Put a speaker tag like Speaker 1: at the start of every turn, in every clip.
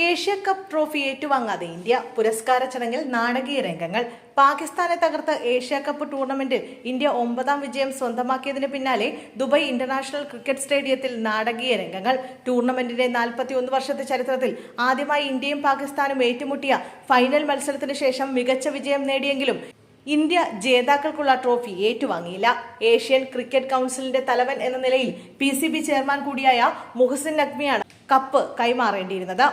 Speaker 1: Asia cup trophy ഏറ്റുവാങ്ങാതെ India പുരസ്കാര ചടങ്ങിൽ നാടകീയ രംഗങ്ങൾ. പാകിസ്ഥാനെ തകർത്ത് ഏഷ്യ കപ്പ് ടൂർണമെന്റിൽ ഇന്ത്യ ഒമ്പതാം വിജയം സ്വന്തമാക്കിയതിന് പിന്നാലെ ദുബായ് ഇന്റർനാഷണൽ ക്രിക്കറ്റ് സ്റ്റേഡിയത്തിൽ നാടകീയ രംഗങ്ങൾ. ടൂർണമെന്റിന്റെ നാൽപ്പത്തിയൊന്ന് വർഷത്തെ ചരിത്രത്തിൽ ആദ്യമായി ഇന്ത്യയും പാകിസ്ഥാനും ഏറ്റുമുട്ടിയ ഫൈനൽ മത്സരത്തിന് ശേഷം മികച്ച വിജയം നേടിയെങ്കിലും ഇന്ത്യ ജേതാക്കൾക്കുള്ള ട്രോഫി ഏറ്റുവാങ്ങിയില്ല. ഏഷ്യൻ ക്രിക്കറ്റ് കൗൺസിലിന്റെ തലവൻ എന്ന നിലയിൽ പി ചെയർമാൻ കൂടിയായ മുഹസിൻ നഖ്മിയാണ് കപ്പ് കൈമാറേണ്ടിയിരുന്നത്.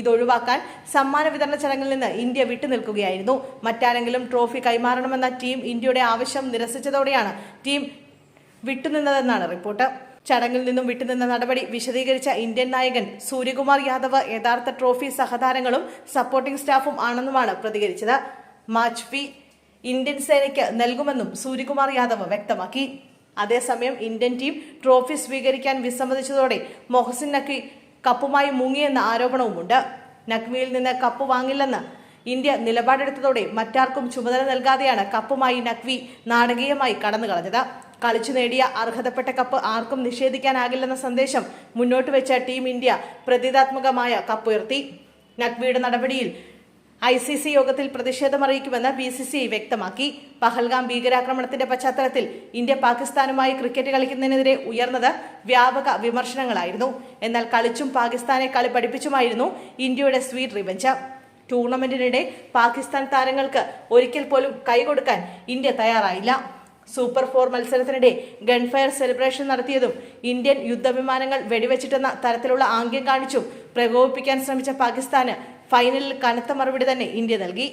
Speaker 1: ഇതൊഴിവാക്കാൻ സമ്മാന വിതരണ ചടങ്ങിൽ നിന്ന് ഇന്ത്യ വിട്ടുനിൽക്കുകയായിരുന്നു. മറ്റാരെങ്കിലും ട്രോഫി കൈമാറണമെന്ന ടീം ഇന്ത്യയുടെ ആവശ്യം നിരസിച്ചതോടെയാണ് ടീം വിട്ടുനിന്നതെന്നാണ് റിപ്പോർട്ട്. ചടങ്ങിൽ നിന്നും വിട്ടുനിന്ന നടപടി വിശദീകരിച്ച ഇന്ത്യൻ നായകൻ സൂര്യകുമാർ യാദവ് യഥാർത്ഥ ട്രോഫി സഹതാരങ്ങളും സപ്പോർട്ടിംഗ് സ്റ്റാഫും ആണെന്നുമാണ് പ്രതികരിച്ചത്. മാച്ച് ഫീ ഇന്ത്യൻ സേനയ്ക്ക് നൽകുമെന്നും സൂര്യകുമാർ യാദവ് വ്യക്തമാക്കി. അതേസമയം ഇന്ത്യൻ ടീം ട്രോഫി സ്വീകരിക്കാൻ വിസമ്മതിച്ചതോടെ മൊഹസിൻ നഖ്വി കപ്പുമായി മുങ്ങിയെന്ന ആരോപണവുമുണ്ട്. നഖ്വിയിൽ നിന്ന് കപ്പ് വാങ്ങില്ലെന്ന് ഇന്ത്യ നിലപാടെടുത്തതോടെ മറ്റാർക്കും ചുമതല നൽകാതെയാണ് കപ്പുമായി നഖ്വി നാടകീയമായി കടന്നു കളഞ്ഞത് കളിച്ചു നേടിയ അർഹതപ്പെട്ട കപ്പ് ആർക്കും നിഷേധിക്കാനാകില്ലെന്ന സന്ദേശം മുന്നോട്ട് വെച്ച ടീം ഇന്ത്യ പ്രതീകാത്മകമായ കപ്പുയർത്തി നഖ്വിയുടെ നടപടിയിൽ ഐ സി സി യോഗത്തിൽ പ്രതിഷേധമറിയിക്കുമെന്ന് ബി സി സി ഐ വ്യക്തമാക്കി. പഹൽഗാം ഭീകരാക്രമണത്തിന്റെ പശ്ചാത്തലത്തിൽ ഇന്ത്യ പാകിസ്ഥാനുമായി ക്രിക്കറ്റ് കളിക്കുന്നതിനെതിരെ ഉയർന്നത് വ്യാപക വിമർശനങ്ങളായിരുന്നു. എന്നാൽ കളിച്ചും പാകിസ്ഥാനെ കളി പഠിപ്പിച്ചുമായിരുന്നു ഇന്ത്യയുടെ സ്വീറ്റ് റിവഞ്ച്. ടൂർണമെന്റിനിടെ പാകിസ്ഥാൻ താരങ്ങൾക്ക് ഒരിക്കൽ പോലും കൈകൊടുക്കാൻ ഇന്ത്യ തയ്യാറായില്ല. സൂപ്പർ ഫോർ മത്സരത്തിനിടെ ഗൺഫയർ സെലിബ്രേഷൻ നടത്തിയതും ഇന്ത്യൻ യുദ്ധവിമാനങ്ങൾ വെടിവെച്ചിട്ടെന്ന തരത്തിലുള്ള ആംഗ്യം കാണിച്ചും പ്രകോപിപ്പിക്കാൻ ശ്രമിച്ച പാകിസ്ഥാന് ഫൈനലിൽ കനത്ത മറുപടി തന്നെ ഇന്ത്യ നൽകി.